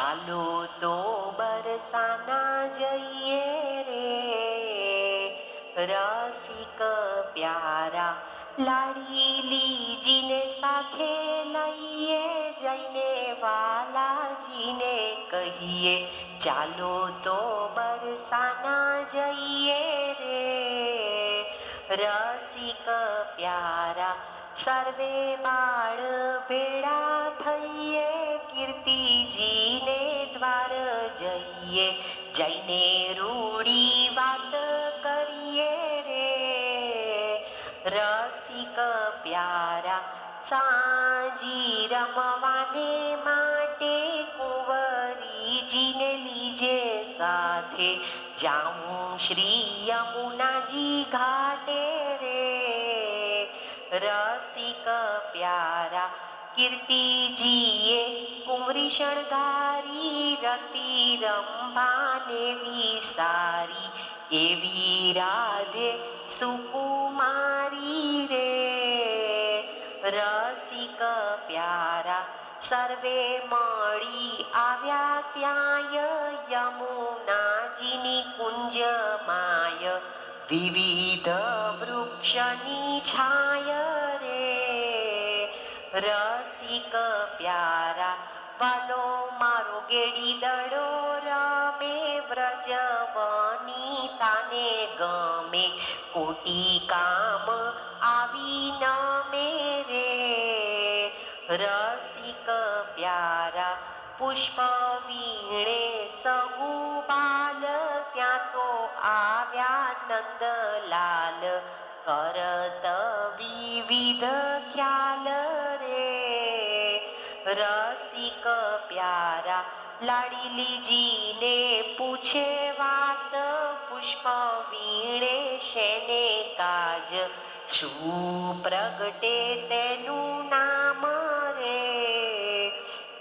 ચાલો તો બરસાના જઈએ રે. રસિક પ્યારા લાડી લીજીને સાથે લઈએ જઈને વાલાજીને કહીએ, ચાલો તો બરસાના જઈએ રે. રસિક પ્યારા સર્વે બાળ ભેળા થઈએ કીર્તિજીને દ્વાર જઈએ જઈને રૂડી વાત કરીએ રે. રસિક પ્યારા સાજી રમવાને માટે કુંવરીજીને લીજે સાથે જાઉં શ્રી યમુનાજી ઘાટે રે. રસિક પ્યારા કીર્તિજીએ કુંવરી શણગારી, રતી રંભાને વિસારી, એવી રાધે સુકુમારી રે. રસિક પ્યારા, સર્વે મળી આવ્યા ત્યાંય, યમુનાજીની કુંજમાય વિવિધ વૃક્ષની છાય રે. રસિક પ્યારા વાલો મારો ગેડી દડો રામે, વ્રજવની તાને ગમે. કોટી કામ આવી ન રે. રસિક પ્યારા પુષ્પ વીણે સહુ બાલ, ત્યાં તો આવ્યા નંદલાલ. કરત વિવિધ ખ્યાલ પ્યારા લાડીલીજીને પૂછે વાત, પુષ્પ વીણે શેને કાજ શું પ્રગટે તેનું નામ રે?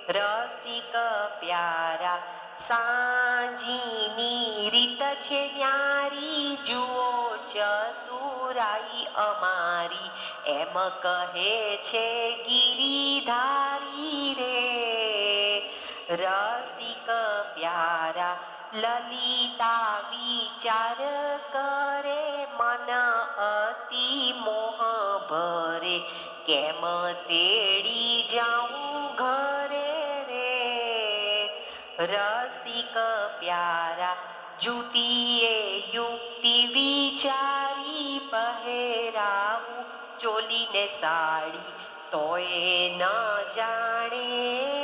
રસિક પ્યારા, સાંજીની રીત છે ન્યારી, જુઓ ચતુરાઈ અમારી. એમ કહે છે ગિરિધારી રે, રસિક પ્યારા લલિતા વિચાર કરે મન અતિ મોહ ભરે કેમ તેડી જાઉં ઘરે રે રસિક પ્યારા જુતીએ યુક્તિ વિચારી પહેરાવું ચોલીને સાડી તોય ન જાણે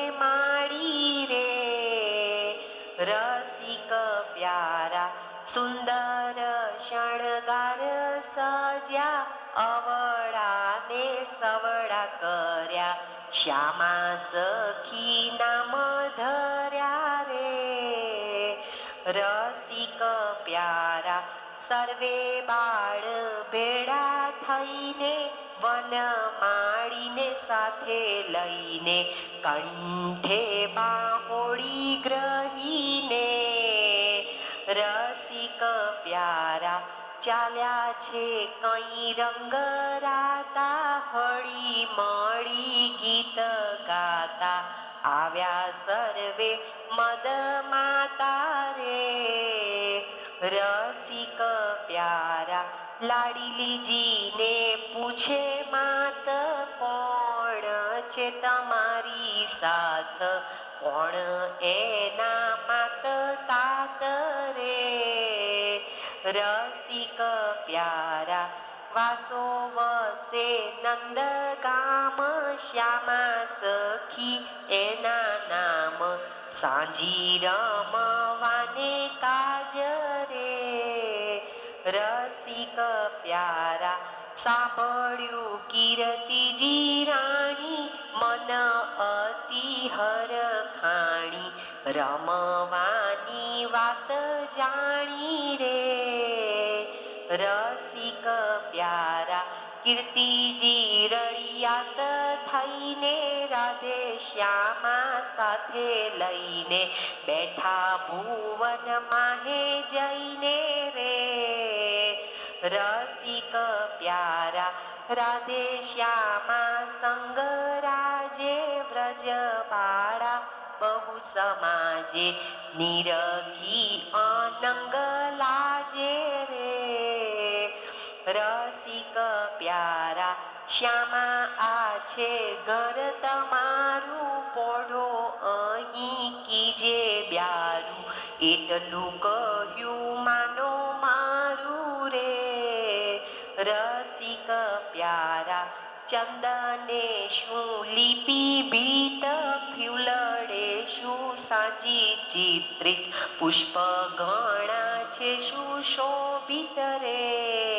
સુંદર શણગાર સજ્યા, અવળાને સવડા કર્યા. શ્યામા સખી નામ ધર્યા રે. રસિક પ્યારા, સર્વે બાળ ભેડા થઈને, વન માળીને સાથે લઈને, કંઠે બાહોળી ગ્રહીને. પ્યારા ચાલ્યા છે કઈ રંગ રાતા હળી મળી ગીત ગાતા. આવ્યા સર્વે મદ માતા રે રસિક પ્યારા લાડીલીજીને પૂછે, માત કોણ છે તમારી સાથ? કોણ એના માત રસિક પ્યારા વાસો વસે નંદ ગામ શ્યામા સખી એના નામ સાંજી રમવાને કાજ રે રસિક પ્યારા સાંભળ્યું કીર્તિજી રાણી મન અતિ હરખાણી રમવાની વાત જાણી રે રસિક પ્યારા કીર્તિજી રળિયાત થઈને રાધે શ્યામા સાથે લઈને બેઠા ભુવન માહે જઈને રે રસિક પ્યારા રાધે શ્યામા સંગ રાજે વ્રજ બાળા બહુ સમાજે નિરખી અનંગ લાજે રે રસિક પ્યારા, શ્યામા આ છે ઘર તમારું પોઢો અહીં કીજે બ્યારું. એટલું કહ્યું, માનો મારું રે. રસિક પ્યારા, ચંદને શું લિપિ ભીત, ફ્યુલડે શું સાચી ચિત્રિત? પુષ્પ ગણા છે, શું શોભિત રે?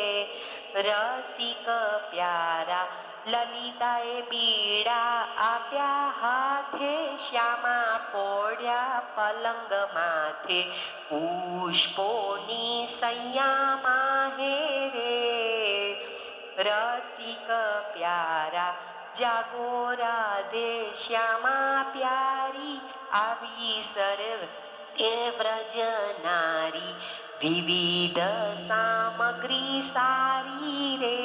રસિક પ્યારા લલિતાએ પીડા આપ્યા હાથે શ્યામા પોડ્યા પલંગ માથે પુષ્પોની સૈયામાં હે રે રસિક પ્યારા જાગો રાધે શ્યામા પ્યારી આવી સર્વ એ વ્રજ નારી વિવિધ સામગ્રી સારી રે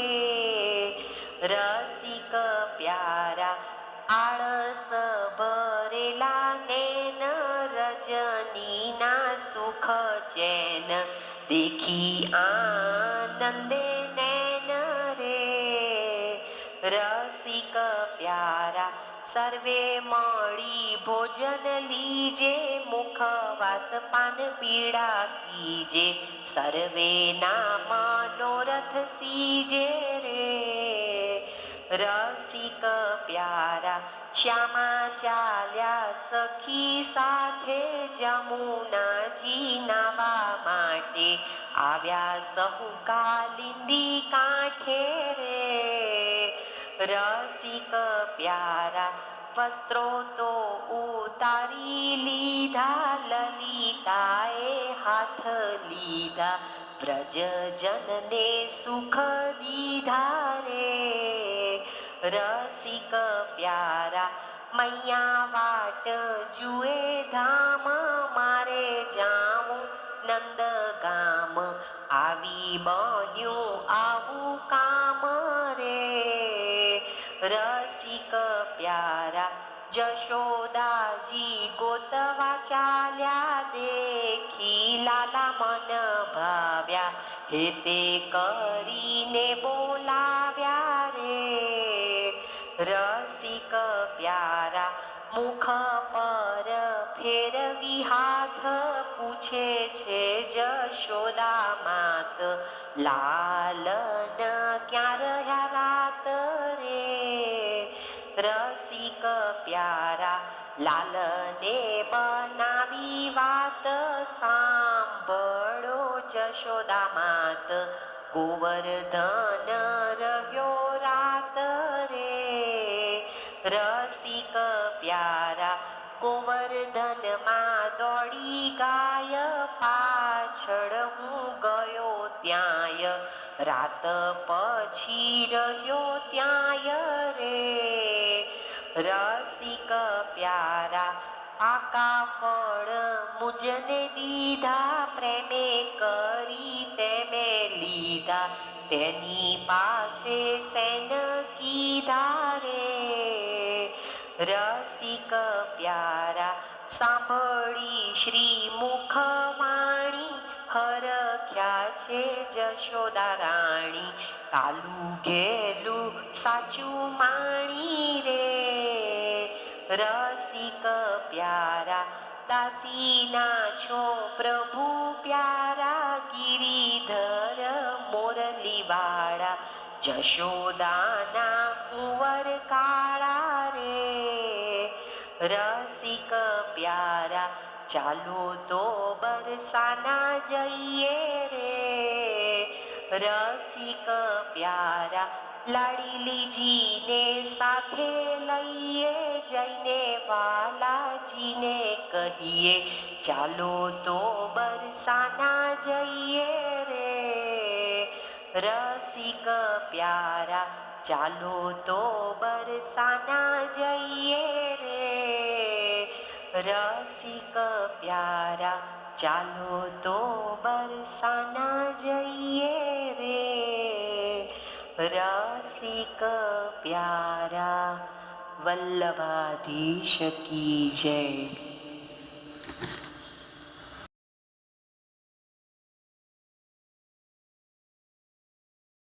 રસિક પ્યારા આળસ ભરેલા નેન રજનીના સુખ ચેન દેખી આનંદે સર્વે મળી ભોજન લીજે, મુખવાસ પાન પીડા કીજે, સર્વે ના મનોરથ સીજે રે. રસિક પ્યારા, શ્યામા ચાલ્યા સખી સાથે જમુનાજી નાવા માટે આવ્યા સહુ કાલિંદી કાંઠે રે. રસિક પ્યારા વસ્ત્રો તો ઉતારી લીધા લલિતાએ હાથ લીધા વ્રજજનને સુખ દીધા રે રસિક પ્યારા મૈયા વાટ જુએ ધામ મારે જાવું નંદ ગામ આવી બન્યું જશોદાજી ગોતવા ચાલ્યા દેખી લાલા મન ભાવ્યા. હે તે કરીને બોલાવ્યા રે. રસિક પ્યારા મુખ પર ફેરવી હાથ પૂછે છે જશોદા માત. લાલન લાલને બનાવી વાત સાંભળો જશોદા માત ગોવર્ધન રહ્યો રાત રે. રસિક પ્યારા ગોવર્ધનમાં દોડી ગાય પાછળ હું ગયો ત્યાંય. રાત પછી રહ્યો ત્યાંય રે. રસિક આકા ફળ મુજને દીધા, પ્રેમે કરી તેમે લીધા. તેની પાસે સેન કીધા રે. રસિક પ્યારા સાંભળી શ્રી મુખવાણી હરખ્યા છે જશોદા રાણી. કાલું ઘેલું સાચું માણી રે. રસિક પ્યારા દાસીના છો પ્રભુ પ્યારા ગિરિધર મોરલીવાળા જશોદાના કુંવર કાળા રે રસિક પ્યારા ચાલો તો બરસાના જઈએ રે રસિક પ્યારા લાડીલીજીને સાથે લઈએ, જઈને વાલાજીને કહીએ, ચાલો તો બરસાના જઈએ રે. રસિક પ્યારા, ચાલો તો બરસાના જઈએ રે. રસિક પ્યારા, ચાલો તો બરસાના જઈએ રે. રસિક પ્યારા વલ્લભાધીશ કી જય